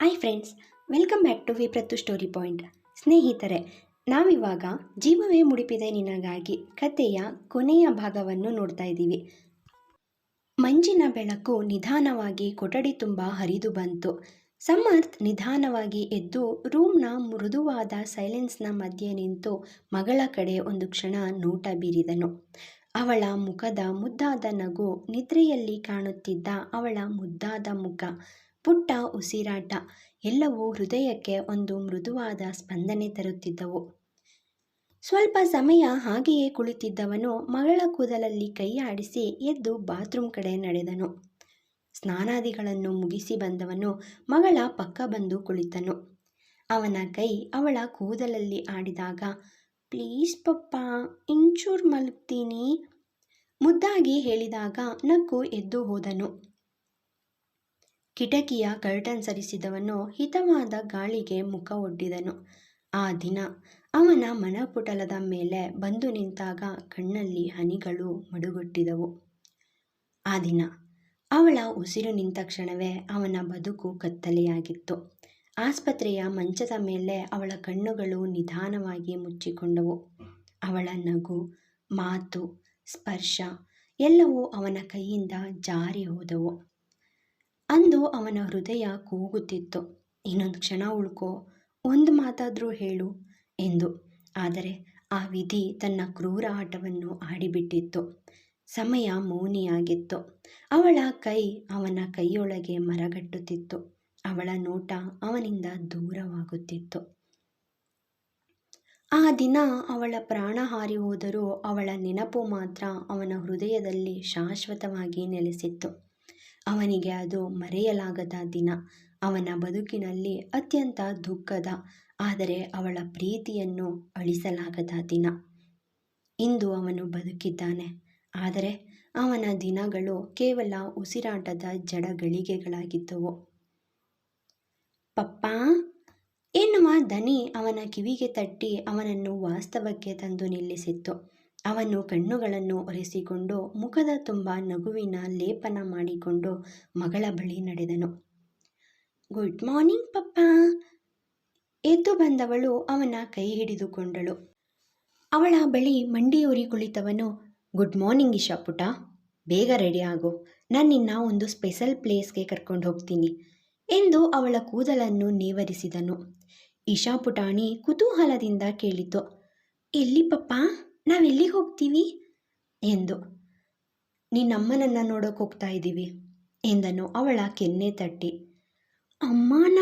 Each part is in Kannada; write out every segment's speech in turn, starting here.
Hi friends welcome back to ವಿಪ್ರತ್ತು story point ಸ್ನೇಹಿತರೆ, ನಾವಿವಾಗ ಜೀವವೇ ಮುಡಿಪಿದೆ ನಿನಗಾಗಿ ಕಥೆಯ ಕೊನೆಯ ಭಾಗವನ್ನು ನೋಡ್ತಾ ಇದ್ದೀವಿ. ಮಂಜಿನ ಬೆಳಕು ನಿಧಾನವಾಗಿ ಕೊಠಡಿ ತುಂಬ ಹರಿದು ಬಂತು. ಸಮರ್ಥ್ ನಿಧಾನವಾಗಿ ಎದ್ದು ರೂಮ್ನ ಮೃದುವಾದ ಸೈಲೆನ್ಸ್ನ ಮಧ್ಯೆ ನಿಂತು ಮಗಳ ಕಡೆ ಒಂದು ಕ್ಷಣ ನೋಟ ಬೀರಿದನು. ಅವಳ ಮುಖದ ಮುದ್ದಾದ ನಗು ನಿದ್ರೆಯಲ್ಲಿ ಕಾಣುತ್ತಿದ್ದ ಅವಳ ಮುದ್ದಾದ ಮುಖ. ಪುಟ್ಟ ಉಸಿರಾಟ. ಎಲ್ಲವೂ ಹೃದಯಕ್ಕೆ ಒಂದು ಮೃದುವಾದ ಸ್ಪಂದನೆ ತರುತ್ತಿದ್ದವು. ಸ್ವಲ್ಪ ಸಮಯ ಹಾಗೆಯೇ ಕುಳಿತಿದ್ದವನು ಮಗಳ ಕೂದಲಲ್ಲಿ ಕೈ ಆಡಿಸಿ ಎದ್ದು ಬಾತ್ರೂಮ್ ಕಡೆ ನಡೆದನು. ಸ್ನಾನಾದಿಗಳನ್ನು ಮುಗಿಸಿ ಬಂದವನು ಮಗಳ ಪಕ್ಕ ಬಂದು ಕುಳಿತನು. ಅವನ ಕೈ ಅವಳ ಕೂದಲಲ್ಲಿ ಆಡಿದಾಗ, ಪ್ಲೀಸ್ ಪಪ್ಪ, ಇಂಚೂರ್ ಮಲಗ್ತೀನಿ? ಮುದ್ದಾಗಿ ಹೇಳಿದಾಗ ನಕ್ಕು ಎದ್ದು ಹೋದನು. ಕಿಟಕಿಯ ಕರ್ಟನ್ ಸರಿಸಿದವನು ಹಿತವಾದ ಗಾಳಿಗೆ ಮುಖ ಒಡ್ಡಿದನು. ಆ ದಿನ ಅವನ ಮನಪುಟಲದ ಮೇಲೆ ಬಂದು ನಿಂತಾಗ ಕಣ್ಣಲ್ಲಿ ಹನಿಗಳು ಮಡುಗಟ್ಟಿದವು. ಆ ದಿನ ಅವಳ ಉಸಿರು ನಿಂತ ಕ್ಷಣವೇ ಅವನ ಬದುಕು ಕತ್ತಲೆಯಾಗಿತ್ತು. ಆಸ್ಪತ್ರೆಯ ಮಂಚದ ಮೇಲೆ ಅವಳ ಕಣ್ಣುಗಳು ನಿಧಾನವಾಗಿ ಮುಚ್ಚಿಕೊಂಡವು. ಅವಳ ನಗು, ಮಾತು, ಸ್ಪರ್ಶ ಎಲ್ಲವೂ ಅವನ ಕೈಯಿಂದ ಜಾರಿ ಹೋದವು. ಅಂದು ಅವನ ಹೃದಯ ಕೂಗುತ್ತಿತ್ತು. ಇನ್ನೊಂದು ಕ್ಷಣ ಉಳ್ಕೋ, ಒಂದು ಮಾತಾದರೂ ಹೇಳು ಎಂದು. ಆದರೆ ಆ ವಿಧಿ ತನ್ನ ಕ್ರೂರ ಆಟವನ್ನು ಆಡಿಬಿಟ್ಟಿತ್ತು. ಸಮಯ ಮೌನಿಯಾಗಿತ್ತು. ಅವಳ ಕೈ ಅವನ ಕೈಯೊಳಗೆ ಮರಗಟ್ಟುತ್ತಿತ್ತು. ಅವಳ ನೋಟ ಅವನಿಂದ ದೂರವಾಗುತ್ತಿತ್ತು. ಆ ದಿನ ಅವಳ ಪ್ರಾಣ ಹಾರಿ ಹೋದರೂ ಅವಳ ನೆನಪು ಮಾತ್ರ ಅವನ ಹೃದಯದಲ್ಲಿ ಶಾಶ್ವತವಾಗಿ ನೆಲೆಸಿತ್ತು. ಅವನಿಗೆ ಅದು ಮರೆಯಲಾಗದ ದಿನ. ಅವನ ಬದುಕಿನಲ್ಲಿ ಅತ್ಯಂತ ದುಃಖದ, ಆದರೆ ಅವಳ ಪ್ರೀತಿಯನ್ನು ಅಳಿಸಲಾಗದ ದಿನ. ಇಂದು ಅವನು ಬದುಕಿದ್ದಾನೆ. ಆದರೆ ಅವನ ದಿನಗಳು ಕೇವಲ ಉಸಿರಾಟದ ಜಡಗಳಿಗೆಗಳಾಗಿದ್ದವು. ಪಪ್ಪ! ಎನ್ನುವ ದನಿ ಅವನ ಕಿವಿಗೆ ತಟ್ಟಿ ಅವನನ್ನು ವಾಸ್ತವಕ್ಕೆ ತಂದು ನಿಲ್ಲಿಸಿತ್ತು. ಅವನು ಕಣ್ಣುಗಳನ್ನು ಒರೆಸಿಕೊಂಡು ಮುಖದ ತುಂಬ ನಗುವಿನ ಲೇಪನ ಮಾಡಿಕೊಂಡು ಮಗಳ ಬಳಿ ನಡೆದನು. ಗುಡ್ ಮಾರ್ನಿಂಗ್ ಪಪ್ಪ, ಎದ್ದು ಬಂದವಳು ಅವನ ಕೈ ಹಿಡಿದುಕೊಂಡಳು. ಅವಳ ಬಳಿ ಮಂಡಿಯೂರಿ ಕುಳಿತವನು, ಗುಡ್ ಮಾರ್ನಿಂಗ್ ಇಶಾ ಪುಟ, ಬೇಗ ರೆಡಿ ಆಗು, ನಾನು ನಿನ್ನ ಒಂದು ಸ್ಪೆಷಲ್ ಪ್ಲೇಸ್ಗೆ ಕರ್ಕೊಂಡು ಹೋಗ್ತೀನಿ, ಎಂದು ಅವಳ ಕೂದಲನ್ನು ನೇವರಿಸಿದನು. ಇಶಾ ಪುಟಾಣಿ ಕುತೂಹಲದಿಂದ ಕೇಳಿತು, ಎಲ್ಲಿ ಪಪ್ಪ? ನಾವೆಲ್ಲಿಗೆ ಹೋಗ್ತೀವಿ? ಎಂದು. ನಿನ್ನಮ್ಮನನ್ನು ನೋಡೋಕೆ ಹೋಗ್ತಾ ಇದ್ದೀವಿ ಎಂದನು ಅವಳ ಕೆನ್ನೆ ತಟ್ಟಿ. ಅಮ್ಮನ!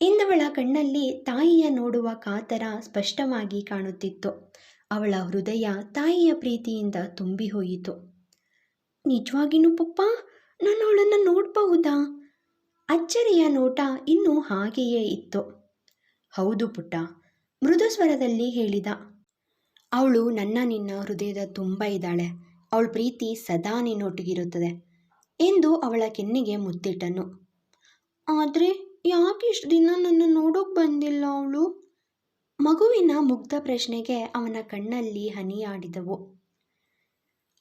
ಎಂದವಳ ಕಣ್ಣಲ್ಲಿ ತಾಯಿಯ ನೋಡುವ ಕಾತರ ಸ್ಪಷ್ಟವಾಗಿ ಕಾಣುತ್ತಿತ್ತು. ಅವಳ ಹೃದಯ ತಾಯಿಯ ಪ್ರೀತಿಯಿಂದ ತುಂಬಿ ಹೋಯಿತು. ನಿಜವಾಗಿನೂ ಪಪ್ಪ, ನಾನು ಅವಳನ್ನು ನೋಡಬಹುದಾ? ಅಚ್ಚರಿಯ ನೋಟ ಇನ್ನೂ ಹಾಗೆಯೇ ಇತ್ತು. ಹೌದು ಪುಟ್ಟ, ಮೃದು ಸ್ವರದಲ್ಲಿ ಹೇಳಿದ ಅವಳು ನನ್ನ ನಿನ್ನ ಹೃದಯದ ತುಂಬ ಇದ್ದಾಳೆ. ಅವಳ ಪ್ರೀತಿ ಸದಾ ನಿನ್ನೊಟ್ಟಿಗಿರುತ್ತದೆ ಎಂದು ಅವಳ ಕೆನ್ನಿಗೆ ಮುತ್ತಿಟ್ಟನು. ಆದರೆ ಯಾಕೆ ಇಷ್ಟು ದಿನ ನನ್ನ ನೋಡೋಕೆ ಬಂದಿಲ್ಲ ಅವಳು? ಮಗುವಿನ ಮುಗ್ಧ ಪ್ರಶ್ನೆಗೆ ಅವನ ಕಣ್ಣಲ್ಲಿ ಹನಿಯಾಡಿದವು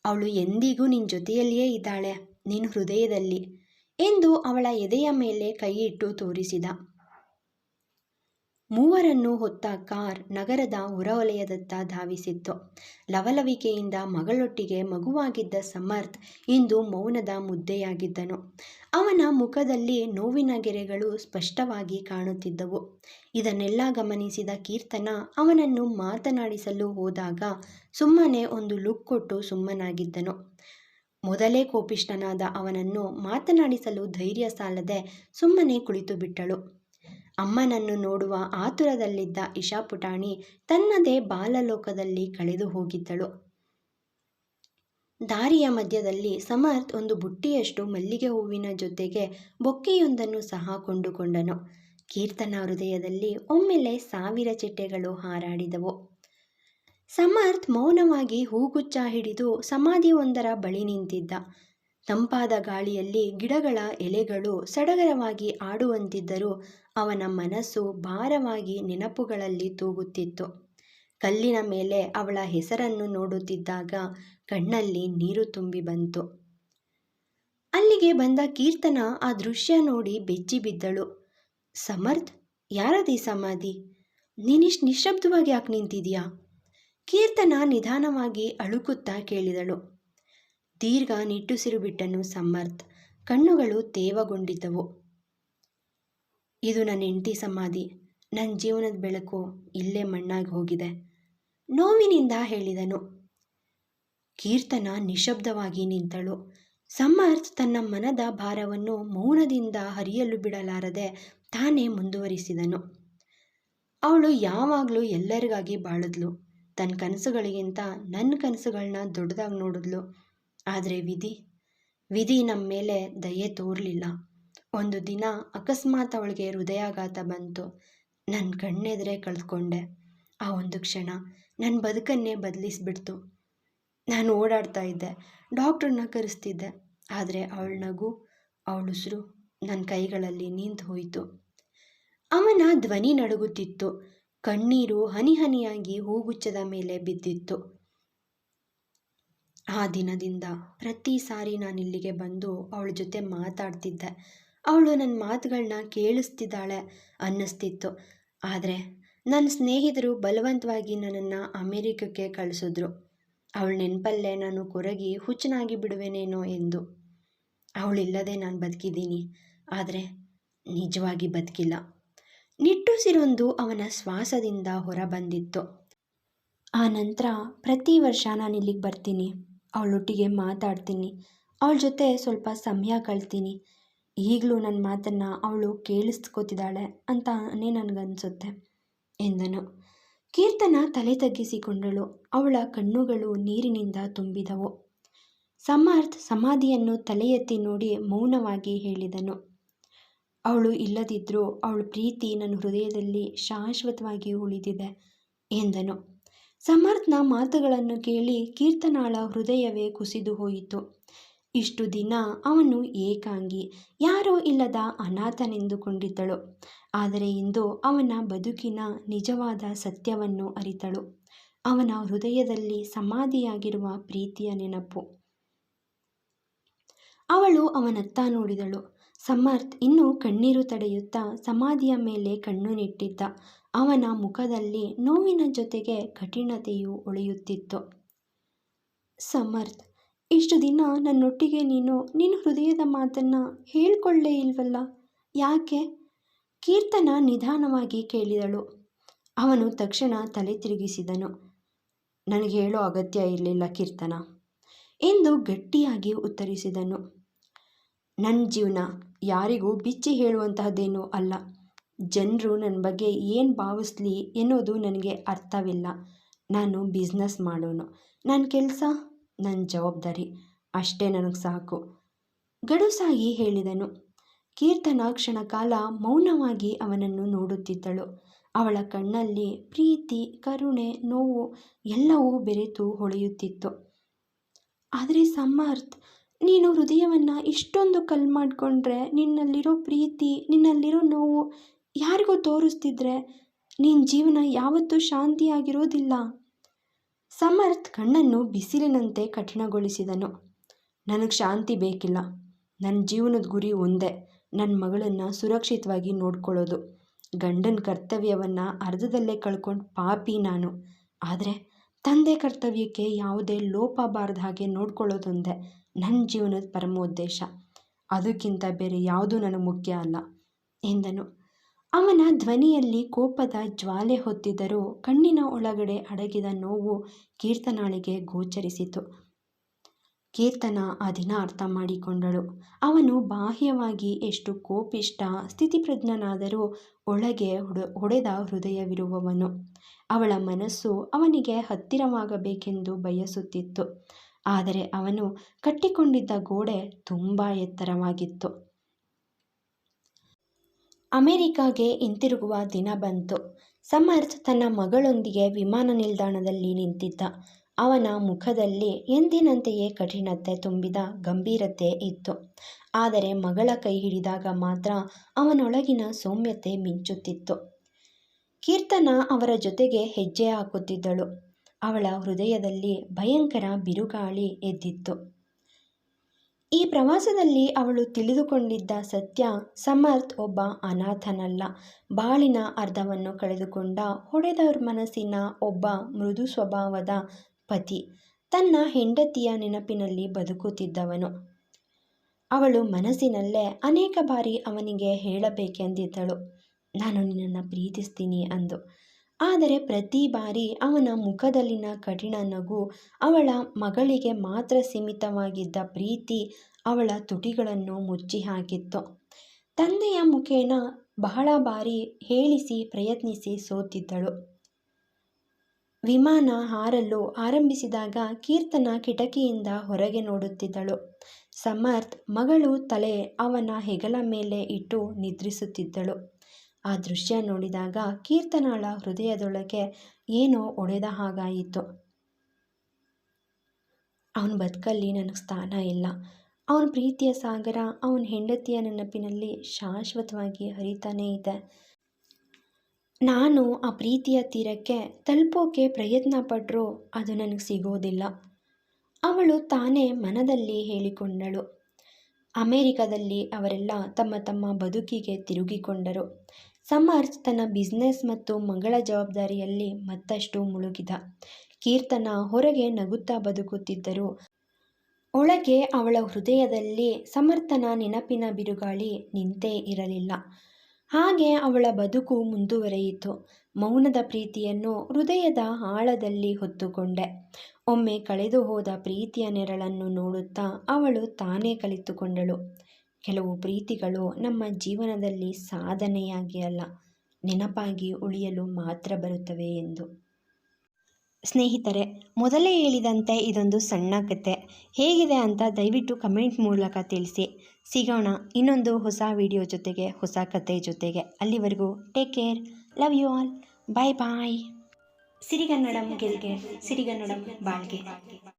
ಅವಳು ಎಂದಿಗೂ ನಿನ್ನ ಜೊತೆಯಲ್ಲಿಯೇ ಇದ್ದಾಳೆ ನಿನ್ನ ಹೃದಯದಲ್ಲಿ ಎಂದು ಅವಳ ಎದೆಯ ಮೇಲೆ ಕೈಯಿಟ್ಟು ತೋರಿಸಿದ. ಮೂವರನ್ನು ಹೊತ್ತ ಕಾರ್ ನಗರದ ಹೊರವಲಯದತ್ತ ಧಾವಿಸಿತ್ತು. ಲವಲವಿಕೆಯಿಂದ ಮಗಳೊಟ್ಟಿಗೆ ಮಗುವಾಗಿದ್ದ ಸಮರ್ಥ್ ಇಂದು ಮೌನದ ಮುದ್ದೆಯಾಗಿದ್ದನು. ಅವನ ಮುಖದಲ್ಲಿ ನೋವಿನ ಗೆರೆಗಳು ಸ್ಪಷ್ಟವಾಗಿ ಕಾಣುತ್ತಿದ್ದವು. ಇದನ್ನೆಲ್ಲ ಗಮನಿಸಿದ ಕೀರ್ತನ ಅವನನ್ನು ಮಾತನಾಡಿಸಲು ಹೋದಾಗ ಸುಮ್ಮನೆ ಒಂದು ಲುಕ್ ಕೊಟ್ಟು ಸುಮ್ಮನಾಗಿದ್ದನು. ಮೊದಲೇ ಕೋಪಿಷ್ಠನಾದ ಅವನನ್ನು ಮಾತನಾಡಿಸಲು ಧೈರ್ಯ ಸಾಲದೆ ಸುಮ್ಮನೆ ಕುಳಿತು ಬಿಟ್ಟಳು ಅಮ್ಮನನ್ನು ನೋಡುವ ಆತುರದಲ್ಲಿದ್ದ ಇಶಾ ಪುಟಾಣಿ ತನ್ನದೇ ಬಾಲಲೋಕದಲ್ಲಿ ಕಳೆದು ಹೋಗಿದ್ದಳು. ದಾರಿಯ ಮಧ್ಯದಲ್ಲಿ ಸಮರ್ಥ್ ಒಂದು ಬುಟ್ಟಿಯಷ್ಟು ಮಲ್ಲಿಗೆ ಹೂವಿನ ಜೊತೆಗೆ ಬೊಕ್ಕೆಯೊಂದನ್ನು ಸಹ ಕೊಂಡುಕೊಂಡನು. ಕೀರ್ತನ ಹೃದಯದಲ್ಲಿ ಒಮ್ಮೆಲೆ ಸಾವಿರ ಚಿಟ್ಟೆಗಳು ಹಾರಾಡಿದವು. ಸಮರ್ಥ್ ಮೌನವಾಗಿ ಹೂಗುಚ್ಚ ಹಿಡಿದು ಸಮಾಧಿಯೊಂದರ ಬಳಿ ನಿಂತಿದ್ದ. ತಂಪಾದ ಗಾಳಿಯಲ್ಲಿ ಗಿಡಗಳ ಎಲೆಗಳು ಸಡಗರವಾಗಿ ಆಡುವಂತಿದ್ದರೂ ಅವನ ಮನಸ್ಸು ಭಾರವಾಗಿ ನೆನಪುಗಳಲ್ಲಿ ತೂಗುತ್ತಿತ್ತು. ಕಲ್ಲಿನ ಮೇಲೆ ಅವಳ ಹೆಸರನ್ನು ನೋಡುತ್ತಿದ್ದಾಗ ಕಣ್ಣಲ್ಲಿ ನೀರು ತುಂಬಿ ಬಂತು. ಅಲ್ಲಿಗೆ ಬಂದ ಕೀರ್ತನ ಆ ದೃಶ್ಯ ನೋಡಿ ಬೆಚ್ಚಿ ಬಿದ್ದಳು. ಸಮರ್ಥ್, ಯಾರದೀ ಸಮಾಧಿ? ನೀನಿಷ್ಟು ನಿಶಬ್ದವಾಗಿ ಯಾಕೆ ನಿಂತಿದೀಯಾ? ಕೀರ್ತನ ನಿಧಾನವಾಗಿ ಅಳುಕುತ್ತಾ ಕೇಳಿದಳು. ದೀರ್ಘ ನಿಟ್ಟುಸಿರು ಬಿಟ್ಟನು ಸಮರ್ಥ್. ಕಣ್ಣುಗಳು ತೇವಗೊಂಡಿದ್ದವು. ಇದು ನನ್ನ ಹೆಂಡತಿ ಸಮಾಧಿ. ನನ್ನ ಜೀವನದ ಬೆಳಕು ಇಲ್ಲೇ ಮಣ್ಣಾಗಿ ಹೋಗಿದೆ. ನೋವಿನಿಂದ ಹೇಳಿದನು. ಕೀರ್ತನ ನಿಶಬ್ದವಾಗಿ ನಿಂತಳು. ಸಮರ್ಥ್ ತನ್ನ ಮನದ ಭಾರವನ್ನು ಮೌನದಿಂದ ಹರಿಯಲು ಬಿಡಲಾರದೆ ತಾನೇ ಮುಂದುವರಿಸಿದನು. ಅವಳು ಯಾವಾಗಲೂ ಎಲ್ಲರಿಗಾಗಿ ಬಾಳಿದ್ಲು. ತನ್ನ ಕನಸುಗಳಿಗಿಂತ ನನ್ನ ಕನಸುಗಳನ್ನ ದೊಡ್ಡದಾಗಿ ನೋಡಿದ್ಲು. ಆದರೆ ವಿಧಿ ವಿಧಿ ನಮ್ಮ ಮೇಲೆ ದಯೆ ತೋರಲಿಲ್ಲ. ಒಂದು ದಿನ ಅಕಸ್ಮಾತ್ ಅವಳಿಗೆ ಹೃದಯಾಘಾತ ಬಂತು. ನನ್ನ ಕಣ್ಣೆದುರೇ ಕಳೆದುಕೊಂಡೆ ಆ ಒಂದು ಕ್ಷಣ ನನ್ನ ಬದುಕನ್ನೇ ಬದಲಿಸ್ಬಿಡ್ತು. ನಾನು ಓಡಾಡ್ತಾ ಇದ್ದೆ. ಡಾಕ್ಟ್ರನ್ನ ಕರೆಸ್ತಿದ್ದೆ. ಆದರೆ ಅವಳ ನಗು, ಅವಳ ಉಸಿರು ನನ್ನ ಕೈಗಳಲ್ಲಿ ನಿಂತು ಹೋಯಿತು. ಅವನ ಧ್ವನಿ ನಡುಗುತ್ತಿತ್ತು. ಕಣ್ಣೀರು ಹನಿ ಹನಿಯಾಗಿ ಹೂಗುಚ್ಚದ ಮೇಲೆ ಬಿದ್ದಿತ್ತು. ಆ ದಿನದಿಂದ ಪ್ರತಿ ಸಾರಿ ನಾನು ಇಲ್ಲಿಗೆ ಬಂದು ಅವಳ ಜೊತೆ ಮಾತಾಡ್ತಿದ್ದೆ. ಅವಳು ನನ್ನ ಮಾತುಗಳನ್ನ ಕೇಳಿಸ್ತಿದ್ದಾಳೆ ಅನ್ನಿಸ್ತಿತ್ತು. ಆದರೆ ನನ್ನ ಸ್ನೇಹಿತರು ಬಲವಂತವಾಗಿ ನನ್ನನ್ನು ಅಮೇರಿಕಕ್ಕೆ ಕಳಿಸಿದ್ರು. ಅವಳ ನೆನಪಲ್ಲೇ ನಾನು ಕೊರಗಿ ಹುಚ್ಚನಾಗಿ ಬಿಡುವೆನೇನೋ ಎಂದು. ಅವಳಿಲ್ಲದೆ ನಾನು ಬದುಕಿದ್ದೀನಿ. ಆದರೆ ನಿಜವಾಗಿ ಬದುಕಿಲ್ಲ. ನಿಟ್ಟುಸಿರೊಂದು ಅವನ ಶ್ವಾಸದಿಂದ ಹೊರಬಂದಿತ್ತು. ಆ ನಂತರ ಪ್ರತಿ ವರ್ಷ ನಾನು ಇಲ್ಲಿಗೆ ಬರ್ತೀನಿ. ಅವಳೊಟ್ಟಿಗೆ ಮಾತಾಡ್ತೀನಿ. ಅವಳ ಜೊತೆ ಸ್ವಲ್ಪ ಸಮಯ ಕಳ್ತೀನಿ. ಈಗಲೂ ನನ್ನ ಮಾತನ್ನು ಅವಳು ಕೇಳಿಸ್ಕೋತಿದ್ದಾಳೆ ಅಂತಾನೇ ನನಗನ್ಸುತ್ತೆ, ಎಂದನು. ಕೀರ್ತನ ತಲೆ ತಗ್ಗಿಸಿಕೊಂಡಳು. ಅವಳ ಕಣ್ಣುಗಳು ನೀರಿನಿಂದ ತುಂಬಿದವು. ಸಮರ್ಥ್ ಸಮಾಧಿಯನ್ನು ತಲೆ ನೋಡಿ ಮೌನವಾಗಿ ಹೇಳಿದನು. ಅವಳು ಇಲ್ಲದಿದ್ದರೂ ಅವಳ ಪ್ರೀತಿ ನನ್ನ ಹೃದಯದಲ್ಲಿ ಶಾಶ್ವತವಾಗಿ ಉಳಿದಿದೆ, ಎಂದನು. ಸಮರ್ಥ್ನ ಮಾತುಗಳನ್ನು ಕೇಳಿ ಕೀರ್ತನಾಳ ಹೃದಯವೇ ಕುಸಿದು ಹೋಯಿತು. ಇಷ್ಟು ದಿನ ಅವನು ಏಕಾಂಗಿ, ಯಾರೂ ಇಲ್ಲದ ಅನಾಥನೆಂದುಕೊಂಡಿದ್ದಳು. ಆದರೆ ಇಂದು ಅವನ ಬದುಕಿನ ನಿಜವಾದ ಸತ್ಯವನ್ನು ಅರಿತಳು. ಅವನ ಹೃದಯದಲ್ಲಿ ಸಮಾಧಿಯಾಗಿರುವ ಪ್ರೀತಿಯ ನೆನಪು. ಅವಳು ಅವನತ್ತ ನೋಡಿದಳು. ಸಮರ್ಥ್ ಇನ್ನೂ ಕಣ್ಣೀರು ತಡೆಯುತ್ತಾ ಸಮಾಧಿಯ ಮೇಲೆ ಕಣ್ಣು ನೆಟ್ಟಿದ್ದ ಅವನ ಮುಖದಲ್ಲಿ ನೋವಿನ ಜೊತೆಗೆ ಕಠಿಣತೆಯು ಒಳೆಯುತ್ತಿತ್ತು ಸಮರ್ಥ್ ಇಷ್ಟು ದಿನ ನನ್ನೊಟ್ಟಿಗೆ ನೀನು, ನಿನ್ನ ಹೃದಯದ ಮಾತನ್ನು ಹೇಳ್ಕೊಳ್ಳೇ ಇಲ್ವಲ್ಲ? ಯಾಕೆ? ಕೀರ್ತನ ನಿಧಾನವಾಗಿ ಕೇಳಿದಳು. ಅವನು ತಕ್ಷಣ ತಲೆ ತಿರುಗಿಸಿದನು. ನನಗೆ ಹೇಳೋ ಅಗತ್ಯ ಇರಲಿಲ್ಲ ಕೀರ್ತನ ಎಂದು ಗಟ್ಟಿಯಾಗಿ ಉತ್ತರಿಸಿದನು. ನನ್ನ ಜೀವನ, ಯಾರಿಗೂ ಬಿಚ್ಚಿ ಹೇಳುವಂತಹದ್ದೇನೂ ಅಲ್ಲ. ಜನರು ನನ್ನ ಬಗ್ಗೆ ಏನು ಭಾವಿಸ್ಲಿ ಎನ್ನುವುದು ನನಗೆ ಅರ್ಥವಿಲ್ಲ. ನಾನು ಬಿಸ್ನೆಸ್ ಮಾಡೋನು. ನನ್ನ ಕೆಲಸ ನನ್ನ ಜವಾಬ್ದಾರಿ. ಅಷ್ಟೇ ನನಗೆ ಸಾಕು. ಗಡುಸಾಗಿ ಹೇಳಿದನು. ಕೀರ್ತನ ಕ್ಷಣಕಾಲ ಮೌನವಾಗಿ ಅವನನ್ನು ನೋಡುತ್ತಿದ್ದಳು. ಅವಳ ಕಣ್ಣಲ್ಲಿ ಪ್ರೀತಿ, ಕರುಣೆ, ನೋವು ಎಲ್ಲವೂ ಬೆರೆತು ಹೊಳೆಯುತ್ತಿತ್ತು. ಆದರೆ ಸಮರ್ಥ್, ನೀನು ಹೃದಯವನ್ನು ಇಷ್ಟೊಂದು ಕಲ್ ಮಾಡಿಕೊಂಡ್ರೆ ನಿನ್ನಲ್ಲಿರೋ ಪ್ರೀತಿ, ನಿನ್ನಲ್ಲಿರೋ ನೋವು ಯಾರಿಗೂ ತೋರಿಸ್ತಿದ್ರೆ ನಿನ್ನ ಜೀವನ ಯಾವತ್ತೂ ಶಾಂತಿಯಾಗಿರೋದಿಲ್ಲ. ಸಮರ್ಥ್ ಕಣ್ಣನ್ನು ಬಿಸಿಲಿನಂತೆ ಕಠಿಣಗೊಳಿಸಿದನು. ನನಗೆ ಶಾಂತಿ ಬೇಕಿಲ್ಲ. ನನ್ನ ಜೀವನದ ಗುರಿ ಒಂದೇ. ನನ್ನ ಮಗಳನ್ನು ಸುರಕ್ಷಿತವಾಗಿ ನೋಡ್ಕೊಳ್ಳೋದು. ಗಂಡನ ಕರ್ತವ್ಯವನ್ನು ಅರ್ಧದಲ್ಲೇ ಕಳ್ಕೊಂಡು ಪಾಪಿ ನಾನು. ಆದರೆ ತಂದೆ ಕರ್ತವ್ಯಕ್ಕೆ ಯಾವುದೇ ಲೋಪ ಬಾರದ ಹಾಗೆ ನೋಡ್ಕೊಳ್ಳೋದೊಂದೇ ನನ್ನ ಜೀವನದ ಪರಮೋದ್ದೇಶ. ಅದಕ್ಕಿಂತ ಬೇರೆ ಯಾವುದೂ ನನಗೆ ಮುಖ್ಯ ಅಲ್ಲ, ಎಂದನು. ಅವನ ಧ್ವನಿಯಲ್ಲಿ ಕೋಪದ ಜ್ವಾಲೆ ಹೊತ್ತಿದ್ದರೂ ಕಣ್ಣಿನ ಒಳಗಡೆ ಅಡಗಿದ ನೋವು ಕೀರ್ತನಾಳಿಗೆ ಗೋಚರಿಸಿತು. ಕೀರ್ತನ ಆ ದಿನ ಅರ್ಥ ಮಾಡಿಕೊಂಡಳು. ಅವನು ಬಾಹ್ಯವಾಗಿ ಎಷ್ಟು ಕೋಪಿಷ್ಟ, ಸ್ಥಿತಿಪ್ರಜ್ಞನಾದರೂ ಒಳಗೆ ಹೊಡೆದ ಹೃದಯವಿರುವವನು. ಅವಳ ಮನಸ್ಸು ಅವನಿಗೆ ಹತ್ತಿರವಾಗಬೇಕೆಂದು ಬಯಸುತ್ತಿತ್ತು. ಆದರೆ ಅವನು ಕಟ್ಟಿಕೊಂಡಿದ್ದ ಗೋಡೆ ತುಂಬ ಎತ್ತರವಾಗಿತ್ತು. ಅಮೆರಿಕಾಗೆ ಹಿಂತಿರುಗುವ ದಿನ ಬಂತು. ಸಮರ್ಥ್ ತನ್ನ ಮಗಳೊಂದಿಗೆ ವಿಮಾನ ನಿಲ್ದಾಣದಲ್ಲಿ ನಿಂತಿದ್ದ. ಅವನ ಮುಖದಲ್ಲಿ ಎಂದಿನಂತೆಯೇ ಕಠಿಣತೆ ತುಂಬಿದ ಗಂಭೀರತೆ ಇತ್ತು. ಆದರೆ ಮಗಳ ಕೈ ಹಿಡಿದಾಗ ಮಾತ್ರ ಅವನೊಳಗಿನ ಸೌಮ್ಯತೆ ಮಿಂಚುತ್ತಿತ್ತು. ಕೀರ್ತನ ಅವರ ಜೊತೆಗೆ ಹೆಜ್ಜೆ ಹಾಕುತ್ತಿದ್ದಳು. ಅವಳ ಹೃದಯದಲ್ಲಿ ಭಯಂಕರ ಬಿರುಗಾಳಿ ಎದ್ದಿತ್ತು. ಈ ಪ್ರವಾಸದಲ್ಲಿ ಅವಳು ತಿಳಿದುಕೊಂಡಿದ್ದ ಸತ್ಯ ಸಮರ್ಥ್ ಒಬ್ಬ ಅನಾಥನಲ್ಲ. ಬಾಳಿನ ಅರ್ಧವನ್ನು ಕಳೆದುಕೊಂಡ ಹೊಡೆದವ್ರ ಮನಸ್ಸಿನ ಒಬ್ಬ ಮೃದು ಸ್ವಭಾವದ ಪತಿ. ತನ್ನ ಹೆಂಡತಿಯ ನೆನಪಿನಲ್ಲಿ ಬದುಕುತ್ತಿದ್ದವನು. ಅವಳು ಮನಸ್ಸಿನಲ್ಲೇ ಅನೇಕ ಬಾರಿ ಅವನಿಗೆ ಹೇಳಬೇಕೆಂದಿದ್ದಳು. ನಾನು ನಿನ್ನನ್ನು ಪ್ರೀತಿಸ್ತೀನಿ ಅಂದು. ಆದರೆ ಪ್ರತಿ ಬಾರಿ ಅವನ ಮುಖದಲ್ಲಿನ ಕಠಿಣ ನಗು, ಅವಳ ಮಗಳಿಗೆ ಮಾತ್ರ ಸೀಮಿತವಾಗಿದ್ದ ಪ್ರೀತಿ ಅವಳ ತುಟಿಗಳನ್ನು ಮುಚ್ಚಿ ಹಾಕಿತ್ತು. ತಂದೆಯ ಮುಖೇನ ಬಹಳ ಬಾರಿ ಹೇಳಿಸಿ ಪ್ರಯತ್ನಿಸಿ ಸೋತಿದ್ದಳು. ವಿಮಾನ ಹಾರಲು ಆರಂಭಿಸಿದಾಗ ಕೀರ್ತನ ಕಿಟಕಿಯಿಂದ ಹೊರಗೆ ನೋಡುತ್ತಿದ್ದಳು. ಸಮರ್ಥ್ ಮಗಳು ತಲೆ ಅವನ ಹೆಗಲ ಮೇಲೆ ಇಟ್ಟು ನಿದ್ರಿಸುತ್ತಿದ್ದಳು. ಆ ದೃಶ್ಯ ನೋಡಿದಾಗ ಕೀರ್ತನಾಳ ಹೃದಯದೊಳಗೆ ಏನೋ ಒಡೆದ ಹಾಗಾಯಿತು. ಅವನ ಬದುಕಲ್ಲಿ ನನಗೆ ಸ್ಥಾನ ಇಲ್ಲ. ಅವನ ಪ್ರೀತಿಯ ಸಾಗರ ಅವನ ಹೆಂಡತಿಯ ನೆನಪಿನಲ್ಲಿ ಶಾಶ್ವತವಾಗಿ ಹರಿತಾನೇ ಇದೆ. ನಾನು ಆ ಪ್ರೀತಿಯ ತೀರಕ್ಕೆ ತಲುಪೋಕೆ ಪ್ರಯತ್ನ ಪಟ್ಟರೂ ಅದು ನನಗೆ ಸಿಗೋದಿಲ್ಲ. ಅವಳು ತಾನೇ ಮನದಲ್ಲಿ ಹೇಳಿಕೊಂಡಳು. ಅಮೇರಿಕದಲ್ಲಿ ಅವರೆಲ್ಲ ತಮ್ಮ ತಮ್ಮ ಬದುಕಿಗೆ ತಿರುಗಿಕೊಂಡರು. ಸಮರ್ಥ್ ತನ್ನ ಬಿಸ್ನೆಸ್ ಮತ್ತು ಮಗಳ ಜವಾಬ್ದಾರಿಯಲ್ಲಿ ಮತ್ತಷ್ಟು ಮುಳುಗಿದ. ಕೀರ್ತನ ಹೊರಗೆ ನಗುತ್ತಾ ಬದುಕುತ್ತಿದ್ದರು. ಒಳಗೆ ಅವಳ ಹೃದಯದಲ್ಲಿ ಸಮರ್ಥನ ನೆನಪಿನ ಬಿರುಗಾಳಿ ನಿಂತೇ ಇರಲಿಲ್ಲ. ಹಾಗೆ ಅವಳ ಬದುಕು ಮುಂದುವರೆಯಿತು. ಮೌನದ ಪ್ರೀತಿಯನ್ನು ಹೃದಯದ ಆಳದಲ್ಲಿ ಹೊತ್ತುಕೊಂಡೆ. ಒಮ್ಮೆ ಕಳೆದು ಹೋದ ಪ್ರೀತಿಯ ನೆರಳನ್ನು ನೋಡುತ್ತಾ ಅವಳು ತಾನೇ ಕಲಿತುಕೊಂಡಳು. ಕೆಲವು ಪ್ರೀತಿಗಳು ನಮ್ಮ ಜೀವನದಲ್ಲಿ ಸಾಧನೆಯಾಗಿ ಅಲ್ಲ ನೆನಪಾಗಿ ಉಳಿಯಲು ಮಾತ್ರ ಬರುತ್ತವೆ ಎಂದು. ಸ್ನೇಹಿತರೆ, ಮೊದಲೇ ಹೇಳಿದಂತೆ ಇದೊಂದು ಸಣ್ಣ ಕತೆ. ಹೇಗಿದೆ ಅಂತ ದಯವಿಟ್ಟು ಕಮೆಂಟ್ ಮೂಲಕ ತಿಳಿಸಿ. ಸಿಗೋಣ ಇನ್ನೊಂದು ಹೊಸ ವಿಡಿಯೋ ಜೊತೆಗೆ, ಹೊಸ ಕತೆ ಜೊತೆಗೆ. ಅಲ್ಲಿವರೆಗೂ take care love you all bye bye ಸಿರಿಗನ್ನಡಂ ಗೆಲ್ಗೆ, ಸಿರಿಗನ್ನಡಂ ಬಾಳ್ಗೆ.